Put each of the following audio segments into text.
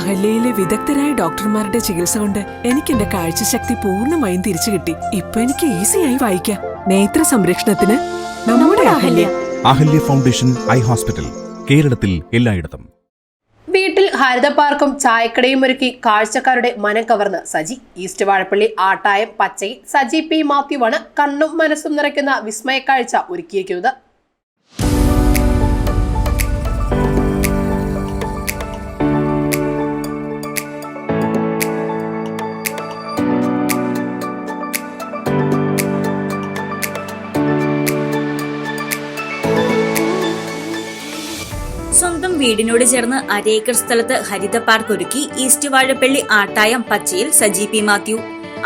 അഹല്യയിലെ വിദഗ്ധരായ ഡോക്ടർമാരുടെ ചികിത്സ കൊണ്ട് എനിക്ക് എന്റെ കാഴ്ചശക്തി പൂർണമായും തിരിച്ചു കിട്ടി. ഇപ്പൊ എനിക്ക് ഈസിയായി വായിക്കാം. നേത്ര സംരക്ഷണത്തിന് നമ്മുടെ Ahalya. Ahalya. Foundation eye hospital കേരളത്തിൽ എല്ലായിടത്തും. വീട്ടിൽ ഹരിത പാർക്കും ചായക്കടയും ഒരുക്കി കാഴ്ചക്കാരുടെ മനം കവർന്ന് സജി. ഈസ്റ്റ് വാഴപ്പള്ളി ആട്ടായം പച്ചയിൽ സജി പി മാത്യുവാണ് കണ്ണും മനസ്സും നിറയ്ക്കുന്ന വിസ്മയ കാഴ്ച ഒരുക്കിയിരിക്കുന്നത്. വീടിനോട് ചേർന്ന് അരേക്കർ സ്ഥലത്ത് ഹരിത പാർക്ക് ഒരുക്കി ഈസ്റ്റ് വാഴപ്പള്ളി ആട്ടായം പച്ചയിൽ സജി പി മാത്യു.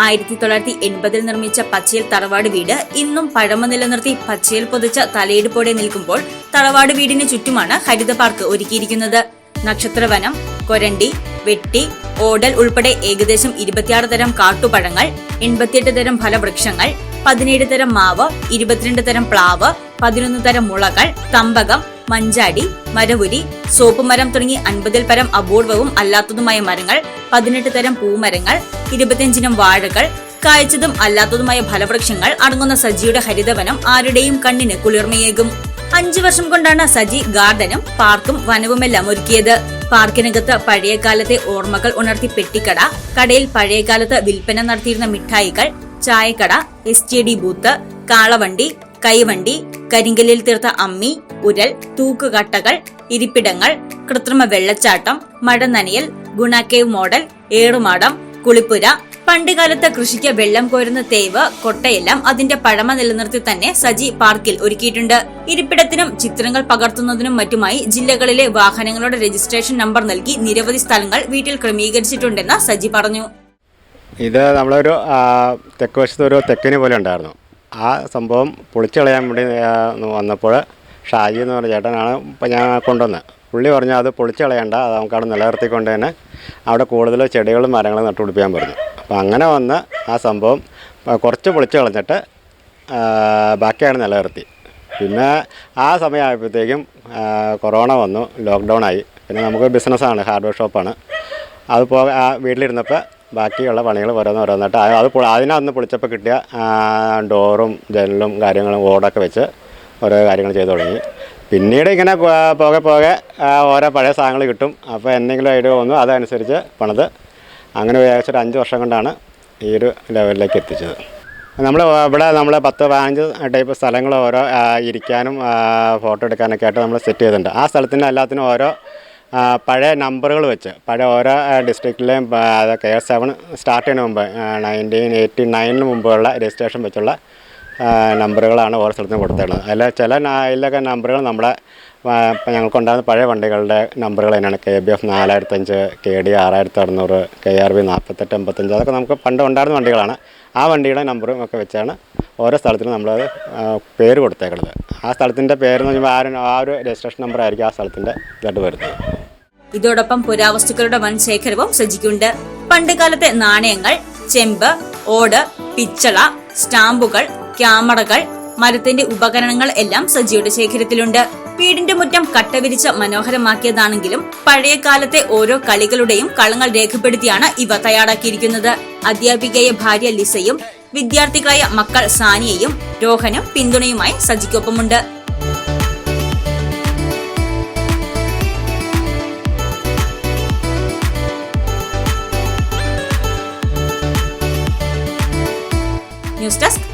ആയിരത്തി തൊള്ളായിരത്തി എൺപതിൽ നിർമ്മിച്ച പച്ചയിൽ തറവാട് വീട് ഇന്നും പഴമ നിലനിർത്തി പച്ചയിൽ പൊതിച്ച തലയെടുപ്പോടെ നിൽക്കുമ്പോൾ തറവാട് വീടിന് ചുറ്റുമാണ് ഹരിത പാർക്ക് ഒരുക്കിയിരിക്കുന്നത്. നക്ഷത്രവനം കൊരണ്ടി വെട്ടി ഓടൽ ഉൾപ്പെടെ ഏകദേശം ഇരുപത്തിയാറ് തരം കാട്ടുപഴങ്ങൾ എൺപത്തിയെട്ട് തരം ഫലവൃക്ഷങ്ങൾ പതിനേഴ് തരം മാവ് ഇരുപത്തിരണ്ട് തരം പ്ലാവ് പതിനൊന്ന് തരം മുളകൾ തമ്പകം മഞ്ചാടി മരവുരി സോപ്പ് മരം തുടങ്ങി അൻപതിൽ പരം അപൂർവവും അല്ലാത്തതുമായ മരങ്ങൾ പതിനെട്ട് തരം പൂമരങ്ങൾ ഇരുപത്തിയഞ്ചിനം വാഴകൾ കായ്ച്ചതും അല്ലാത്തതുമായ ഫലവൃക്ഷങ്ങൾ അടങ്ങുന്ന സജിയുടെ ഹരിതവനം ആരുടെയും കണ്ണിന് കുളിർമയേകും. അഞ്ചു വർഷം കൊണ്ടാണ് സജി ഗാർഡനും പാർക്കും വനവുമെല്ലാം ഒരുക്കിയത്. പാർക്കിനകത്ത് പഴയകാലത്തെ ഓർമ്മകൾ ഉണർത്തി പെട്ടിക്കട കടയിൽ പഴയകാലത്ത് വിൽപ്പന നടത്തിയിരുന്ന മിഠായികൾ ചായക്കട എസ് ടി ഡി ബൂത്ത് കാളവണ്ടി കൈവണ്ടി കരിങ്കല്ലിൽ തീർത്ത അമ്മി ഉരൽ തൂക്കുകട്ടകൾ ഇരിപ്പിടങ്ങൾ കൃത്രിമ വെള്ളച്ചാട്ടം മടനനിയൽ നനയൽ ഗുണാക്കേവ് മോഡൽ ഏറുമാടം കുളിപ്പുര. പണ്ടുകാലത്ത് കൃഷിക്ക് വെള്ളം കോരുന്ന തേവ് കൊട്ടയെല്ലാം അതിന്റെ പഴമ നിലനിർത്തി തന്നെ സജി പാർക്കിൽ ഒരുക്കിയിട്ടുണ്ട്. ഇരിപ്പിടത്തിനും ചിത്രങ്ങൾ പകർത്തുന്നതിനും മറ്റുമായി ജില്ലകളിലെ വാഹനങ്ങളുടെ രജിസ്ട്രേഷൻ നമ്പർ നൽകി നിരവധി സ്ഥലങ്ങൾ വീട്ടിൽ ക്രമീകരിച്ചിട്ടുണ്ടെന്ന് സജി പറഞ്ഞു. ഇത് നമ്മളൊരു തെക്ക് വശത്ത് ഒരു തെക്കിന് പോലെ ഉണ്ടായിരുന്നു. ആ സംഭവം പൊളിച്ചു കളയാൻ വേണ്ടി വന്നപ്പോൾ ഷാജി എന്ന് പറഞ്ഞ ചേട്ടനാണ് ഇപ്പം ഞാൻ കൊണ്ടുവന്നത് പുള്ളി പറഞ്ഞു അത് പൊളിച്ചളയണ്ട അത് നമുക്ക് അവിടെ നിലനിർത്തിക്കൊണ്ട് തന്നെ അവിടെ കൂടുതൽ ചെടികളും മരങ്ങളും നട്ടുപിടിപ്പിക്കാൻ പറഞ്ഞു. അപ്പോൾ അങ്ങനെ വന്ന് ആ സംഭവം കുറച്ച് പൊളിച്ചു കളഞ്ഞിട്ട് ബാക്കിയാണ് നിലനിർത്തി. പിന്നെ ആ സമയമായപ്പോഴത്തേക്കും കൊറോണ വന്നു ലോക്ക്ഡൗൺ ആയി. പിന്നെ നമുക്ക് ബിസിനസ്സാണ് ഹാർഡ്വെയർ ഷോപ്പാണ്. അത് പോ ആ വീട്ടിലിരുന്നപ്പോൾ ബാക്കിയുള്ള പണികൾ ഓരോന്ന് ഓരോന്നിട്ട് അത് അത് അതിനകത്ത് പൊളിച്ചപ്പോൾ കിട്ടിയ ഡോറും ജനലും കാര്യങ്ങളും ഓടൊക്കെ വെച്ച് ഓരോ കാര്യങ്ങൾ ചെയ്തു തുടങ്ങി. പിന്നീട് ഇങ്ങനെ പോകെ പോകെ ഓരോ പഴയ സാധനങ്ങൾ കിട്ടും. അപ്പോൾ എന്തെങ്കിലും ഐഡിയ വന്നു അതനുസരിച്ച് പണിത് അങ്ങനെ ഏകദേശം ഒരു അഞ്ച് വർഷം കൊണ്ടാണ് ഈ ഒരു ലെവലിലേക്ക് എത്തിച്ചത്. നമ്മൾ ഇവിടെ നമ്മൾ പത്ത് പതിനഞ്ച് ടൈപ്പ് സ്ഥലങ്ങൾ ഓരോ ഇരിക്കാനും ഫോട്ടോ എടുക്കാനൊക്കെ ആയിട്ട് നമ്മൾ സെറ്റ് ചെയ്തിട്ടുണ്ട്. ആ സ്ഥലത്തിന്റെ എല്ലാത്തിനും ഓരോ പഴയ നമ്പറുകൾ വെച്ച് പഴയ ഓരോ ഡിസ്ട്രിക്റ്റിലെയും കെ എസ് സെവൻ സ്റ്റാർട്ട് ചെയ്യുന്ന മുമ്പ് നയന്റീൻ എയ്റ്റി നയനിന് മുമ്പുള്ള രജിസ്ട്രേഷൻ വെച്ചുള്ള നമ്പറുകളാണ് ഓരോ സ്ഥലത്തും കൊടുത്തേക്കുന്നത് അതിൽ ചില ഇതിലൊക്കെ നമ്പറുകൾ നമ്മുടെ ഞങ്ങൾക്കുണ്ടാകുന്ന പഴയ വണ്ടികളുടെ നമ്പറുകൾ തന്നെയാണ്. കെ ബി എഫ് നാലായിരത്തഞ്ച് കെ ഡി ആറായിരത്തി അറുന്നൂറ് കെ ആർ ബി നാൽപ്പത്തെട്ട് എൺപത്തഞ്ച്. അതൊക്കെ നമുക്ക് പണ്ട് ഉണ്ടായിരുന്ന വണ്ടികളാണ്. ആ വണ്ടിയുടെ നമ്പറും ഒക്കെ വെച്ചാണ് ഓരോ സ്ഥലത്തിനും നമ്മളത് പേര് കൊടുത്തേക്കുന്നത് ആ സ്ഥലത്തിന്റെ പേരെന്ന് പറയുമ്പോൾ ആ ഒരു ആ ഒരു രജിസ്ട്രേഷൻ നമ്പർ ആയിരിക്കും ആ സ്ഥലത്തിന്റെ ഇതായിട്ട് വരുന്നത്. ഇതോടൊപ്പം പുരാവസ്തുക്കളുടെ വൻ ശേഖരവും സജിക്കുണ്ട് പണ്ടുകാലത്തെ നാണയങ്ങൾ ചെമ്പ് ഓട് പിച്ചള സ്റ്റാമ്പുകൾ ക്യാമറകൾ മരത്തിന്റെ ഉപകരണങ്ങൾ എല്ലാം സജിയുടെ ശേഖരത്തിലുണ്ട്. വീടിന്റെ മുറ്റം കട്ടവിരിച്ച് മനോഹരമാക്കിയതാണെങ്കിലും പഴയ കാലത്തെ ഓരോ കളികളുടെയും കളങ്ങൾ രേഖപ്പെടുത്തിയാണ് ഇവ തയ്യാറാക്കിയിരിക്കുന്നത്. അധ്യാപികയെ ഭാര്യ ലിസയും വിദ്യാർത്ഥികളായ മക്കൾ സാനിയയും രോഹനും പിന്തുണയുമായി സജിക്കൊപ്പമുണ്ട്. News desk